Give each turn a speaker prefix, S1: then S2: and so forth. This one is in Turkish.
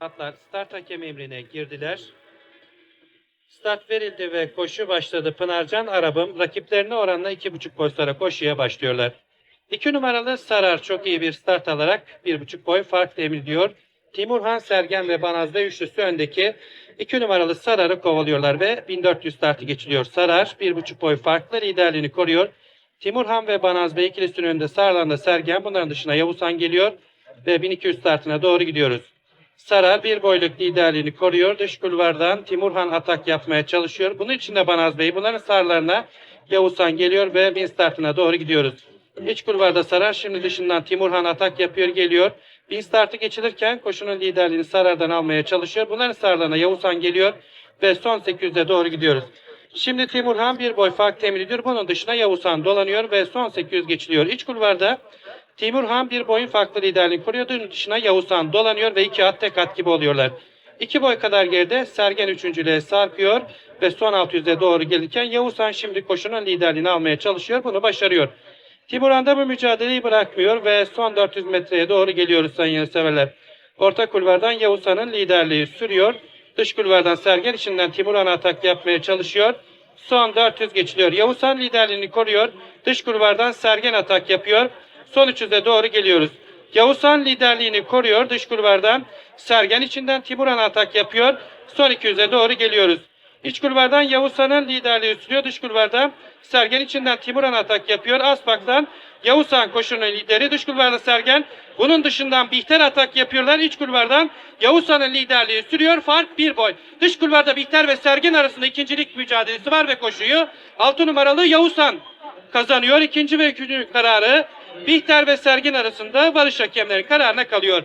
S1: Atlar start hakem emrine girdiler. Start verildi ve koşu başladı. Pınarcan Arabım rakiplerine oranla 2,5 boy sonra koşuya başlıyorlar. 2 numaralı Sarar çok iyi bir start alarak 1,5 boy fark temin ediyor. Timurhan Sergen ve Banaz Bey üçlüsü öndeki 2 numaralı Sarar'ı kovalıyorlar ve 1400 startı geçiliyor. Sarar 1,5 boy farklı liderliğini koruyor. Timurhan ve Banaz Bey ikilisinin önünde Sarlan'da Sergen bunların dışına Yavuzhan geliyor ve 1200 startına doğru gidiyoruz. Sarar bir boyluk liderliğini koruyor. Dış kulvardan Timurhan atak yapmaya çalışıyor. Bunun için de Banaz Bey bunların sarlarına Yavuzhan geliyor ve bin startına doğru gidiyoruz. İç kulvarda Sarar şimdi dışından Timurhan atak yapıyor geliyor. Bin startı geçilirken koşunun liderliğini Sarar'dan almaya çalışıyor. Bunların sarlarına Yavuzhan geliyor ve son 800'e doğru gidiyoruz. Şimdi Timurhan bir boy fark temin ediyor. Bunun dışına Yavuzhan dolanıyor ve son 800 geçiliyor. İç kulvarda Timurhan bir boyun farklı liderliğini koruyor. Bunun dışına Yavuzhan dolanıyor ve iki at tek at gibi oluyorlar. İki boy kadar geride Sergen üçüncülüğe sarkıyor ve son 600'e doğru gelirken Yavuzhan şimdi koşunun liderliğini almaya çalışıyor. Bunu başarıyor. Timurhan da bu mücadeleyi bırakmıyor ve son 400 metreye doğru geliyoruz sayın severler. Orta kulvardan Yavuzhan'ın liderliği sürüyor. Dış kulvardan Sergen içinden Timurhan atak yapmaya çalışıyor. Son 400 geçiliyor. Yavuzhan liderliğini koruyor. Dış kulvardan Sergen atak yapıyor. Son 300'e doğru geliyoruz. Yavuzhan liderliğini koruyor. Dış kulvardan Sergen içinden Timurhan atak yapıyor. Son 200'e doğru geliyoruz. İç kulvardan Yavuzhan'ın liderliği sürüyor. Dış kulvardan Sergen içinden Timurhan atak yapıyor. Aspak'tan Yavuzhan koşunun lideri. Dış kulvarda Sergen. Bunun dışından Bihter atak yapıyorlar. İç kulvardan Yavuzhan'ın liderliği sürüyor. Fark bir boy. Dış kulvarda Bihter ve Sergen arasında ikincilik mücadelesi var ve koşuyu 6 numaralı Yavuzhan kazanıyor. İkinci ve üçüncü kararı Bihter ve Sergen arasında barış hakemlerin kararına kalıyor.